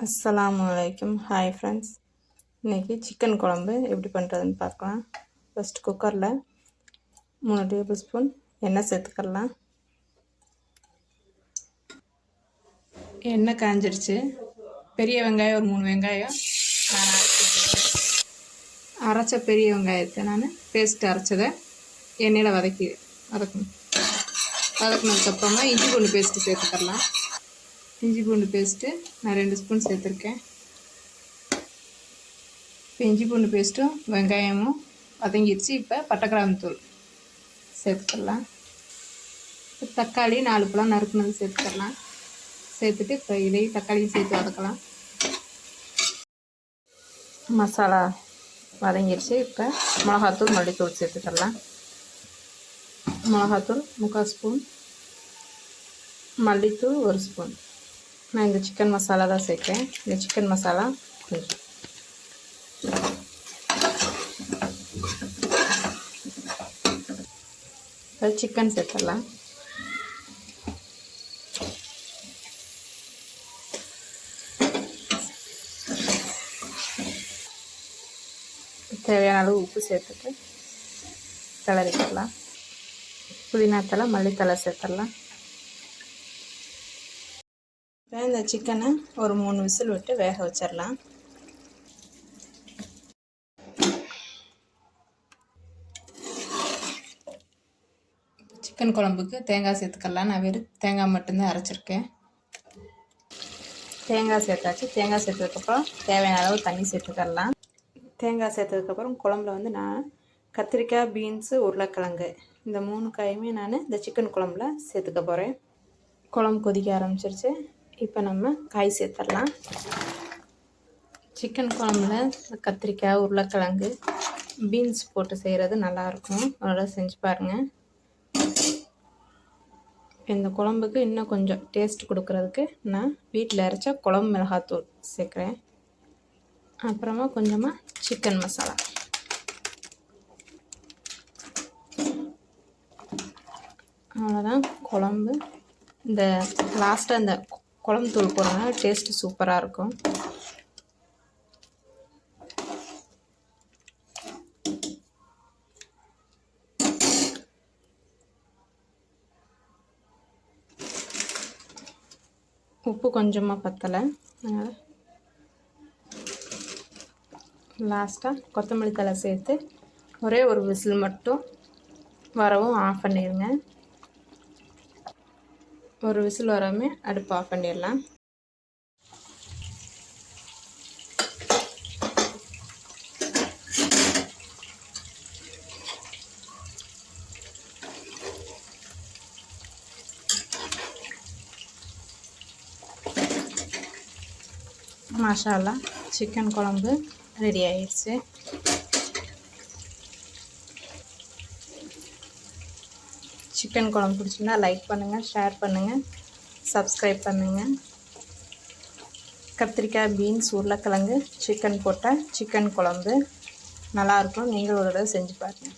அஸ்ஸலாமு அலைக்கும் hi friends இன்றைக்கி சிக்கன் குழம்பு எப்படி பண்ணுறதுன்னு பார்க்கலாம். ஃபஸ்ட் குக்கரில் மூணு டேபிள் ஸ்பூன் எண்ணெய் சேர்த்துக்கலாம். எண்ணெய் காஞ்சிடுச்சு பெரிய வெங்காயம் ஒரு மூணு வெங்காயம். நான் அரைச்ச பெரிய வெங்காயத்தை நான் பேஸ்ட் அரைச்சதை எண்ணெயில் வதக்கி வதக்கணும். வதக்கினதுக்கப்புறமா இஞ்சி பூண்டு பேஸ்ட்டு சேர்த்துக்கலாம். இஞ்சி பூண்டு பேஸ்ட்டு நான் ரெண்டு ஸ்பூன் சேர்த்துருக்கேன். இப்போ இஞ்சி பூண்டு பேஸ்ட்டும் வெங்காயமும் வதங்கிடுச்சு இப்போ பட்டைக்கிராம்பு தூள் சேர்த்துக்கலாம். தக்காளி நாலு பழம் நறுக்குனது சேர்த்துக்கலாம். சேர்த்துட்டு இப்போ இதையும் தக்காளியும் சேர்த்து வதக்கலாம். மசாலா வதங்கிடுச்சு இப்போ மிளகாத்தூள் மல்லித்தூள் சேர்த்துக்கலாம். மிளகாத்தூள் முக்கால் ஸ்பூன் மல்லித்தூள் ஒரு ஸ்பூன் நான் இந்த சிக்கன் மசாலா தான் சேர்க்குறேன். இந்த சிக்கன் மசாலா கொஞ்சம் அது சிக்கன் சேர்த்துடலாம். தேவையான அளவு உப்பு சேர்த்துட்டு கிளறிக்கலாம் புதினா தலை மல்லித்தலை சேர்த்துடலாம் இப்போ இந்த சிக்கனை ஒரு மூணு விசில் விட்டு வேக வச்சிடலாம் சிக்கன் குழம்புக்கு தேங்காய் சேர்த்துக்கலாம். நான் வெறும் தேங்காய் மட்டும்தான் அரைச்சிருக்கேன். தேங்காய் சேர்த்தாச்சு. தேங்காய் சேர்த்ததுக்கப்புறம் தேவையான அளவு தண்ணி சேர்த்துக்கலாம். தேங்காய் சேர்த்ததுக்கப்புறம் குழம்புல வந்து நான் கத்திரிக்காய் பீன்ஸு உருளைக்கிழங்கு இந்த மூணு காயுமே நான் இந்த சிக்கன் குழம்புல சேர்த்துக்க போகிறேன் குழம்பு கொதிக்க ஆரம்பிச்சிருச்சு. இப்போ நம்ம காய் சேர்த்துடலாம். சிக்கன் குழம்புல கத்திரிக்காய் உருளைக்கிழங்கு பீன்ஸ் போட்டு செய்கிறது நல்லாயிருக்கும். அதோட செஞ்சு பாருங்கள் இந்த குழம்புக்கு இன்னும் கொஞ்சம் டேஸ்ட் கொடுக்குறதுக்கு நான் வீட்டில் அரைச்ச குழம்பு மிளகாத்தூள் சேர்க்குறேன். அப்புறமா கொஞ்சமாக சிக்கன் மசாலா. அவ்வளோதான் குழம்பு. இந்த லாஸ்ட்டாக இந்த குழம்பு தூள் போடுறதுனால டேஸ்ட்டு சூப்பராக இருக்கும். உப்பு கொஞ்சமாக பத்தலை. அதனால் லாஸ்ட்டாக கொத்தமல்லி தலை சேர்த்து ஒரே ஒரு விசில் மட்டும் வரவும் ஆஃப் பண்ணிடுங்க ஒரு விசில் வராமல் அடுப்பு ஆஃப் பண்ணிடலாம். மசாலா சிக்கன் குழம்பு ரெடி ஆயிடுச்சு. சிக்கன் குழம்பு பிடிச்சிருந்தா லைக் பண்ணுங்கள் ஷேர் பண்ணுங்கள் சப்ஸ்கிரைப் பண்ணுங்கள் கத்திரிக்காய் பீன்ஸ் உருளைக்கிழங்கு சிக்கன் போட்டால் சிக்கன் குழம்பு நல்லாயிருக்கும். நீங்கள் ஒரு தடவை செஞ்சு பாருங்கள்